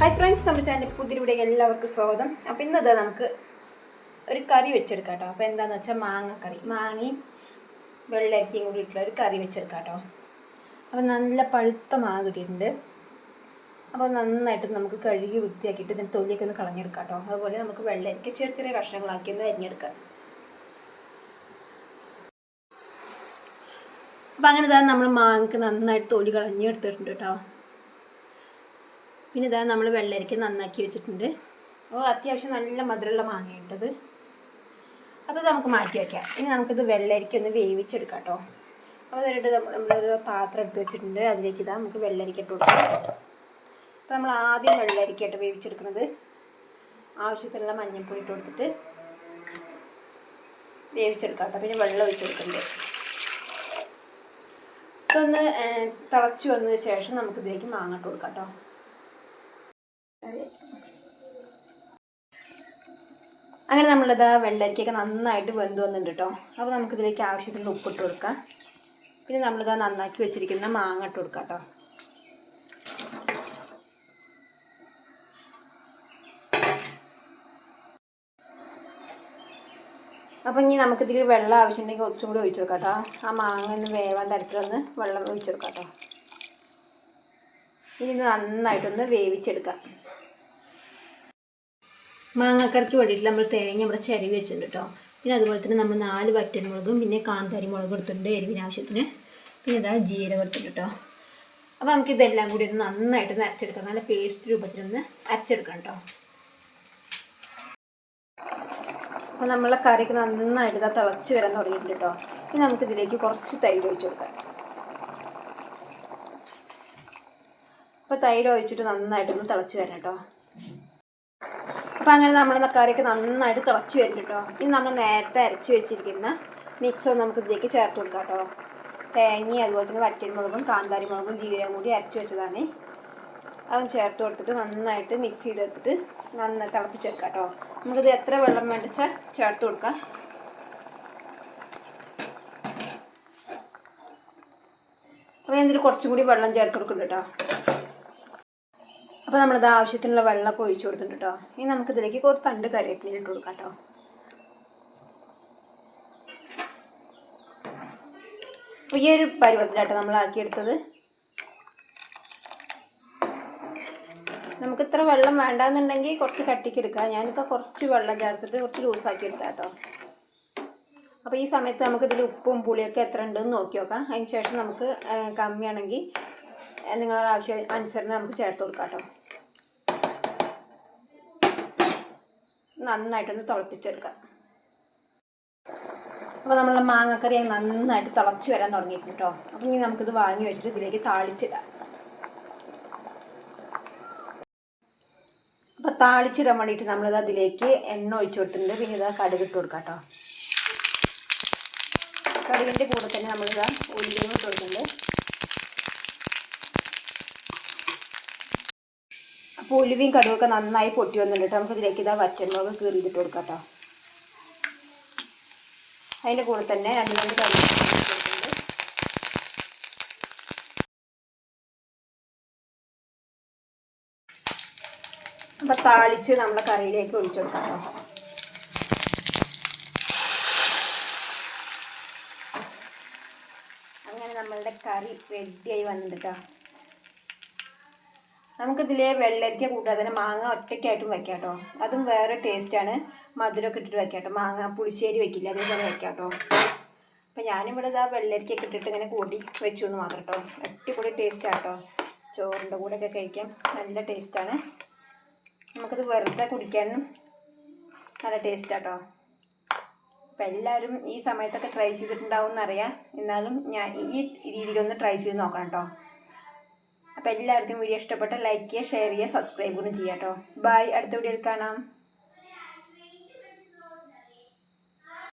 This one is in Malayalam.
ചാനൽ പുതിരിവിടെ എല്ലാവർക്കും സ്വാഗതം. അപ്പം ഇന്നത് നമുക്ക് ഒരു കറി വെച്ചെടുക്കാം കേട്ടോ അപ്പോൾ എന്താണെന്ന് വെച്ചാൽ മാങ്ങക്കറി. കറി മാങ്ങയും വെള്ളരിക്കയും കൂടി ഇട്ടുള്ള ഒരു കറി വെച്ചെടുക്കാം കേട്ടോ അപ്പോൾ നല്ല പഴുത്ത മാങ്ങ കിട്ടിയിട്ടുണ്ട് അപ്പോൾ നന്നായിട്ട് നമുക്ക് കഴുകി വൃത്തിയാക്കിയിട്ട് ഇതിന് തൊലിയൊക്കെ ഒന്ന് കളഞ്ഞെടുക്കാം കേട്ടോ അതുപോലെ നമുക്ക് വെള്ളരിക്ക ചെറിയ ചെറിയ കഷ്ണങ്ങളാക്കി ഒന്ന് അരിഞ്ഞെടുക്കാം. അപ്പോൾ അങ്ങനെ തന്നെ നമ്മൾ മാങ്ങക്ക് നന്നായിട്ട് തൊലി കളഞ്ഞെടുത്തിട്ടുണ്ട് കേട്ടോ. പിന്നെ ഇതാ നമ്മൾ വെള്ളരിക്ക നന്നാക്കി വെച്ചിട്ടുണ്ട്. അപ്പോൾ അത്യാവശ്യം നല്ല മധുരമുള്ള മാങ്ങയുണ്ടത്. അപ്പോൾ ഇത് നമുക്ക് മാറ്റി വയ്ക്കാം ഇനി നമുക്കിത് വെള്ളരിക്ക ഒന്ന് വേവിച്ചെടുക്കാം കേട്ടോ. അപ്പോൾ അതിനായിട്ട് നമ്മളൊരു പാത്രം എടുത്ത് വെച്ചിട്ടുണ്ട്. അതിലേക്ക് ഇതാ നമുക്ക് വെള്ളരിക്ക ഇട്ട് കൊടുക്കാം. അപ്പോൾ നമ്മൾ ആദ്യം വെള്ളരിക്കായിട്ട് വേവിച്ചെടുക്കുന്നത്. ആവശ്യത്തിനുള്ള മഞ്ഞൾപ്പൊടി ഇട്ട് കൊടുത്തിട്ട് വേവിച്ചെടുക്കാം പിന്നെ വെള്ളം ഒഴിച്ച് കൊടുക്കുന്നുണ്ട് ഇതൊന്ന് തിളച്ച് വന്നതിന് ശേഷം നമുക്കിതിലേക്ക് മാങ്ങ ഇട്ട് കൊടുക്കാം കേട്ടോ. അങ്ങനെ നമ്മളിത് വെള്ളരിക്കൊക്കെ നന്നായിട്ട് വെന്ത് വന്നിട്ടുണ്ട് കേട്ടോ അപ്പോൾ നമുക്കിതിലേക്ക് ആവശ്യത്തിന് ഉപ്പിട്ട് കൊടുക്കാം. പിന്നെ നമ്മളിത് നന്നാക്കി വെച്ചിരിക്കുന്ന മാങ്ങ ഇട്ട് കൊടുക്കാം കേട്ടോ അപ്പം ഇനി നമുക്കിതിൽ വെള്ളം ആവശ്യമുണ്ടെങ്കിൽ കുറച്ചും കൂടി ഒഴിച്ചു കൊടുക്കാം കേട്ടോ ആ മാങ്ങ ഒന്ന് വേവാൻ തരത്തിലൊന്ന് വെള്ളം ഒഴിച്ചു കൊടുക്കാം കേട്ടോ ഇനി നന്നായിട്ടൊന്ന് വേവിച്ചെടുക്കാം. മാങ്ങക്കറിക്ക് വേണ്ടിയിട്ട് നമ്മൾ തേങ്ങ ഇവിടെ ചിരവി വെച്ചിട്ടുണ്ട് കേട്ടോ. പിന്നെ അതുപോലെ തന്നെ നമ്മൾ നാല് വറ്റൻമുളകും പിന്നെ കാന്താരി മുളകും എടുത്തിട്ടുണ്ട് എരിവിന് ആവശ്യത്തിന്. പിന്നെ ഇതാ ജീരകം എടുത്തിട്ടുണ്ട് കേട്ടോ. അപ്പോൾ നമുക്ക് ഇതെല്ലാം കൂടി ഒന്ന് നന്നായിട്ട് അരച്ചെടുക്കാം നല്ല പേസ്റ്റ് രൂപത്തിലൊന്ന് അരച്ചെടുക്കാം കേട്ടോ. അപ്പോൾ നമ്മളെ കറിക്ക് നന്നായിട്ട് ഇതാ തിളച്ച് വരാൻ തുടങ്ങിയിട്ടുണ്ട് കേട്ടോ. ഇനി നമുക്ക് ഇതിലേക്ക് കുറച്ച് തൈര് ഒഴിച്ച് കൊടുക്കാം. അപ്പോൾ തൈര് ഒഴിച്ചിട്ട് നന്നായിട്ടൊന്ന് തിളച്ച് വരാം കേട്ടോ. അപ്പോൾ അങ്ങനെ നമ്മുടെ കറിയൊക്കെ നന്നായിട്ട് തിളച്ച് വരും കേട്ടോ. ഇനി നമ്മൾ നേരത്തെ അരച്ച് വെച്ചിരിക്കുന്ന മിക്സ് നമുക്ക് ഇതിലേക്ക് ചേർത്ത് കൊടുക്കാം കേട്ടോ. തേങ്ങയും അതുപോലെ തന്നെ വറ്റൻമുളകും കാന്താരി മുളകും ജീരകം കൂടി അരച്ച് വെച്ചതാണ്. അതും ചേർത്ത് കൊടുത്തിട്ട് നന്നായിട്ട് മിക്സ് ചെയ്തെടുത്തിട്ട് നന്നായി തിളപ്പിച്ചെടുക്കാം കേട്ടോ. നമുക്കിത് എത്ര വെള്ളം വേണ്ടിച്ചാൽ ചേർത്ത് കൊടുക്കാം. അപ്പോൾ ഇതിൽ കുറച്ചും കൂടി വെള്ളം ചേർത്ത് കൊടുക്കുന്നുണ്ട് കേട്ടോ. അപ്പോൾ നമ്മളിത് ആവശ്യത്തിനുള്ള വെള്ളമൊക്കെ ഒഴിച്ചു കൊടുത്തിട്ടുണ്ട് കേട്ടോ ഇനി നമുക്കിതിലേക്ക് കുറച്ച് തണ്ട് കറിവേപ്പില ഇട്ട് കൊടുക്കാം കേട്ടോ അപ്പോൾ ഈ ഒരു പരുവത്തിലാട്ടോ നമ്മൾ ആക്കിയെടുത്തത് നമുക്ക് ഇത്ര വെള്ളം വേണ്ടാന്നുണ്ടെങ്കിൽ കുറച്ച് കട്ടിക്ക് എടുക്കാം ഞാനിപ്പോൾ കുറച്ച് വെള്ളം ചേർത്തിട്ട് കുറച്ച് ലൂസാക്കി എടുത്താം കേട്ടോ അപ്പോൾ ഈ സമയത്ത് നമുക്ക് ഇതിൽ ഉപ്പും പുളിയൊക്കെ എത്ര ഉണ്ടെന്ന് നോക്കി നോക്കാം. അതിന് ശേഷം നമുക്ക് കമ്മിയാണെങ്കിൽ നിങ്ങളുടെ ആവശ്യം അനുസരണം നമുക്ക് ചേർത്ത് കൊടുക്കാം കേട്ടോ നന്നായിട്ടൊന്ന് തിളപ്പിച്ചെടുക്കാം. അപ്പോൾ നമ്മളെ മാങ്ങക്കറി നന്നായിട്ട് തിളച്ച് വരാൻ തുടങ്ങിയിട്ടുണ്ട് കേട്ടോ അപ്പോൾ ഇനി നമുക്കിത് വാങ്ങി വെച്ചിട്ട് ഇതിലേക്ക് താളിച്ചിടാം. അപ്പോൾ താളിച്ചിടാൻ വേണ്ടിയിട്ട് നമ്മളിത് അതിലേക്ക് എണ്ണ ഒഴിച്ചു കൊടുത്തിട്ടുണ്ട് പിന്നെ ഇതാ കടുക് ഇട്ട് കൊടുക്കാം കേട്ടോ കടുകിന്റെ കൂടെ തന്നെ നമ്മളിതാ ഉള്ളിയും ഇട്ട് കൊടുക്കുന്നുണ്ട് അപ്പോൾ ഉലുവയും കടുവൊക്കെ നന്നായി പൊട്ടി വന്നിട്ട് നമുക്ക് ഇതിലേക്ക് ഇതാ വറ്റൻമുളക് കീറിയിട്ട് കൊടുക്കാം കേട്ടോ അതിന്റെ കൂടെ തന്നെ രണ്ട് മൂന്ന് കറി അപ്പം താളിച്ച് നമ്മുടെ കറിയിലേക്ക് ഒഴിച്ചു കൊടുക്കാം കേട്ടോ അങ്ങനെ നമ്മളുടെ കറി റെഡിയായി വന്നിട്ട് കേട്ടോ നമുക്കിതിലെ വെള്ളരിക്ക കൂട്ടാതെ തന്നെ മാങ്ങ ഒറ്റയ്ക്കായിട്ടും വെക്കാം കേട്ടോ അതും വേറെ ടേസ്റ്റാണ്. മധുരമൊക്കെ ഇട്ടിട്ട് വെക്കാം കേട്ടോ മാങ്ങ പുളിശ്ശേരി വെക്കില്ല അതേപോലെ വെക്കാം കേട്ടോ അപ്പം ഞാനിവിടെ ഇതാ വെള്ളരിക്കൊക്കെ ഇട്ടിട്ട് ഇങ്ങനെ കൂട്ടി വെച്ചു എന്ന് മാത്രം കേട്ടോ അടിപൊളി ടേസ്റ്റാണ് കേട്ടോ ചോറിന്റെ കൂടെയൊക്കെ കഴിക്കാം നല്ല ടേസ്റ്റാണ്. നമുക്കത് വെറുതെ കുടിക്കാനും നല്ല ടേസ്റ്റാണ് കേട്ടോ അപ്പം എല്ലാവരും ഈ സമയത്തൊക്കെ ട്രൈ ചെയ്തിട്ടുണ്ടാവും എന്നറിയാം എന്നാലും ഞാൻ ഈ രീതിയിലൊന്ന് ട്രൈ ചെയ്ത് നോക്കാം കേട്ടോ അപ്പോൾ എല്ലാവർക്കും വീഡിയോ ഇഷ്ടപ്പെട്ട ലൈക്ക് ചെയ്യുക ഷെയർ ചെയ്യുക സബ്സ്ക്രൈബ് കൂടി ചെയ്യാം കേട്ടോ ബൈ അടുത്ത വീഡിയോയിൽ കാണാം.